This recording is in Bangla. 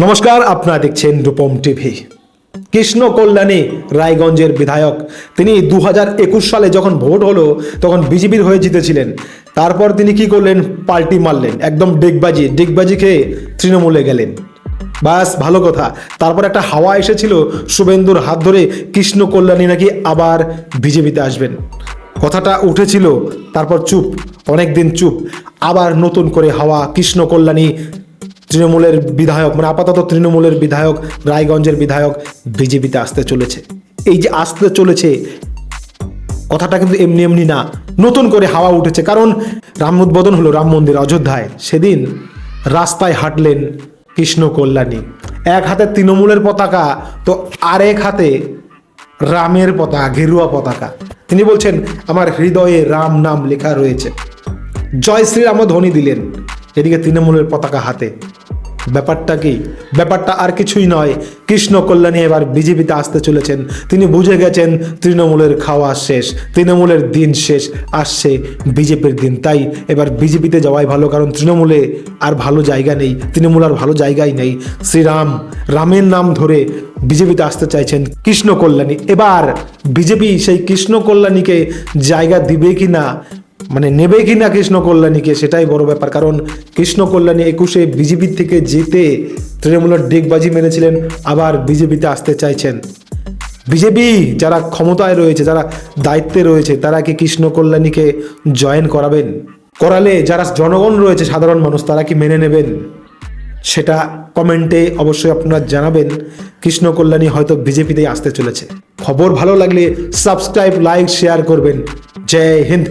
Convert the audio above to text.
নমস্কার, আপনারা দেখছেন রূপম টিভি। কৃষ্ণ কল্যাণী রায়গঞ্জের বিধায়ক। তিনি দু সালে যখন ভোট হলো, তখন বিজেপির হয়ে জিতেছিলেন। তারপর তিনি কি করলেন? পাল্টি মারলেন। একদম ডিগবাজি ডিগবাজি খেয়ে তৃণমূলে গেলেন। বাস, ভালো কথা। তারপর একটা হাওয়া এসেছিল, শুভেন্দুর হাত ধরে কৃষ্ণ কল্যাণী নাকি আবার বিজেপিতে আসবেন। কথাটা উঠেছিল, তারপর চুপ অনেক দিন চুপ। আবার নতুন করে হাওয়া কৃষ্ণ কল্যাণী তৃণমূলের বিধায়ক মানে আপাতত তৃণমূলের বিধায়ক, রায়গঞ্জের বিধায়ক বিজেপিতে আসতে চলেছে। এই যে আসতে চলেছে, কথাটা কিন্তু এমনি এমনি না, নতুন করে হাওয়া উঠেছে। কারণ রাম উদ্বোধন হলো রাম মন্দির অযোধ্যায়। সেদিন রাস্তায় হাঁটলেন কৃষ্ণ কল্যাণী। এক হাতে তৃণমূলের পতাকা, তো আরেক হাতে রামের পতাকা গেরুয়া পতাকা। তিনি বলছেন, আমার হৃদয়ে রাম নাম লেখা রয়েছে। জয় শ্রীরামও ধ্বনি দিলেন এদিকে তৃণমূলের পতাকা হাতে। ব্যাপারটা কি? ব্যাপারটা আর কিছুই নয়। কৃষ্ণ কল্যাণী এবার বিজেপিতে আসতে চলেছেন। তিনি বুঝে গেছেন তৃণমূলের খাওয়া শেষ, তৃণমূলের দিন শেষ, আসছে বিজেপির দিন। তাই এবার বিজেপিতে যাওয়াই ভালো, কারণ তৃণমূলে আর ভালো জায়গা নেই, তৃণমূল আর ভালো জায়গাই নেই। শ্রীরাম, রামের নাম ধরে বিজেপিতে আসতে চাইছেন কৃষ্ণ কল্যাণী। এবার বিজেপি সেই কৃষ্ণ কল্যাণীকে জায়গা দিবে কি না মানে নেবে কি না কৃষ্ণ কল্যাণীকে সেটাই বড় ব্যাপার। কারণ কৃষ্ণ কল্যাণী একুশে বিজেপির থেকে জিতে তৃণমূলের ডেকবাজি মেরেছিলেন আবার বিজেপিতে আসতে চাইছেন। বিজেপি যারা ক্ষমতায় রয়েছে, যারা দায়িত্বে রয়েছে, তারা কি কৃষ্ণ কল্যাণীকে জয়েন করাবেন? করালে যারা জনগণ রয়েছে, সাধারণ মানুষ, তারা কি মেনে নেবেন? সেটা কমেন্টে অবশ্যই আপনারা জানাবেন। কৃষ্ণ কল্যাণী হয়তো বিজেপিতেই আসতে চলেছে। খবর ভালো লাগলে সাবস্ক্রাইব, লাইক, শেয়ার করবেন। জয় হিন্দ।